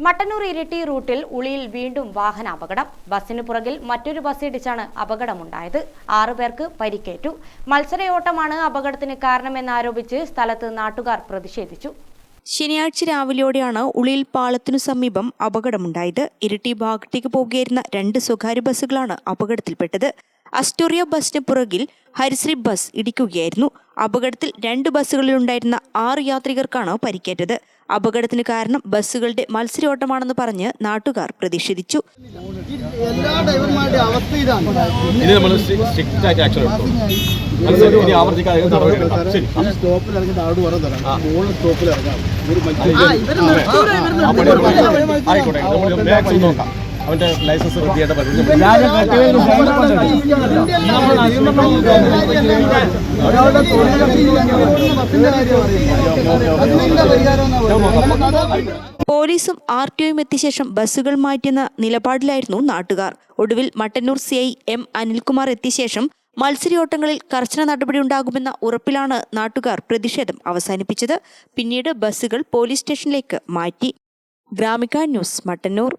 മട്ടന്നൂർ ഇരിട്ടി റൂട്ടിൽ ഉളിയിൽ വീണ്ടും വാഹന അപകടം. ബസ്സിന് പുറകിൽ മറ്റൊരു ബസ് ഇടിച്ചാണ് അപകടമുണ്ടായത്. ആറുപേർക്ക് പരിക്കേറ്റു. മത്സരയോട്ടമാണ് അപകടത്തിന് കാരണമെന്നാരോപിച്ച് സ്ഥലത്ത് നാട്ടുകാർ പ്രതിഷേധിച്ചു. ശനിയാഴ്ച രാവിലെയോടെയാണ് ഉളിയിൽ പാളത്തിനു സമീപം അപകടമുണ്ടായത്. ഇരിട്ടി ഭാഗത്തേക്ക് പോകുകയായിരുന്ന രണ്ട് സ്വകാര്യ ബസ്സുകളാണ് അപകടത്തിൽപ്പെട്ടത്. അസ്റ്റോറിയ ബസിന് പുറകിൽ ഹരിശ്രീ ബസ് ഇടിക്കുകയായിരുന്നു. അപകടത്തിൽ രണ്ട് ബസ്സുകളിലുണ്ടായിരുന്ന ആറ് യാത്രികർക്കാണ് പരിക്കേറ്റത്. അപകടത്തിന് കാരണം ബസ്സുകളുടെ മത്സരയോട്ടമാണെന്ന് പറഞ്ഞ് നാട്ടുകാർ പ്രതിഷേധിച്ചു. എല്ലാ ഡ്രൈവർമാരുടെ അവസ്ഥ ഇതാണ്. ഇനി നമ്മൾ സ്ട്രിക്റ്റ് ആയിട്ട് ആക്ഷൻ എടുക്കും മനസ്സിലായി ഇനി ആവർത്തിക്കാതെ നടപടി എടുക്കാം. ശരി സ്റ്റോപ്പിൽ ഇറങ്ങി താഴോട്ട് പറയാൻ തരാം. മോൾ സ്റ്റോപ്പിൽ ഇറങ്ങാം. ഒരു ആയിക്കോട്ടെ നമ്മൾ മാക്സിമം നോക്കാം. അവന്റെ ലൈസൻസ് വൃത്തിയായിട്ട് പോലീസും ആർ ടി ഒയും എത്തിയ ശേഷം ബസ്സുകൾ മാറ്റുന്ന നിലപാടിലായിരുന്നു നാട്ടുകാർ ഒടുവിൽ Mattannur C I M Anilkumar എത്തിയ ശേഷം മത്സരയോട്ടങ്ങളിൽ കർശന നടപടി ഉണ്ടാകുമെന്ന ഉറപ്പിലാണ് നാട്ടുകാർ പ്രതിഷേധം അവസാനിപ്പിച്ചത് പിന്നീട് ബസ്സുകൾ പോലീസ് സ്റ്റേഷനിലേക്ക് മാറ്റി ഗ്രാമിക ന്യൂസ് മട്ടന്നൂർ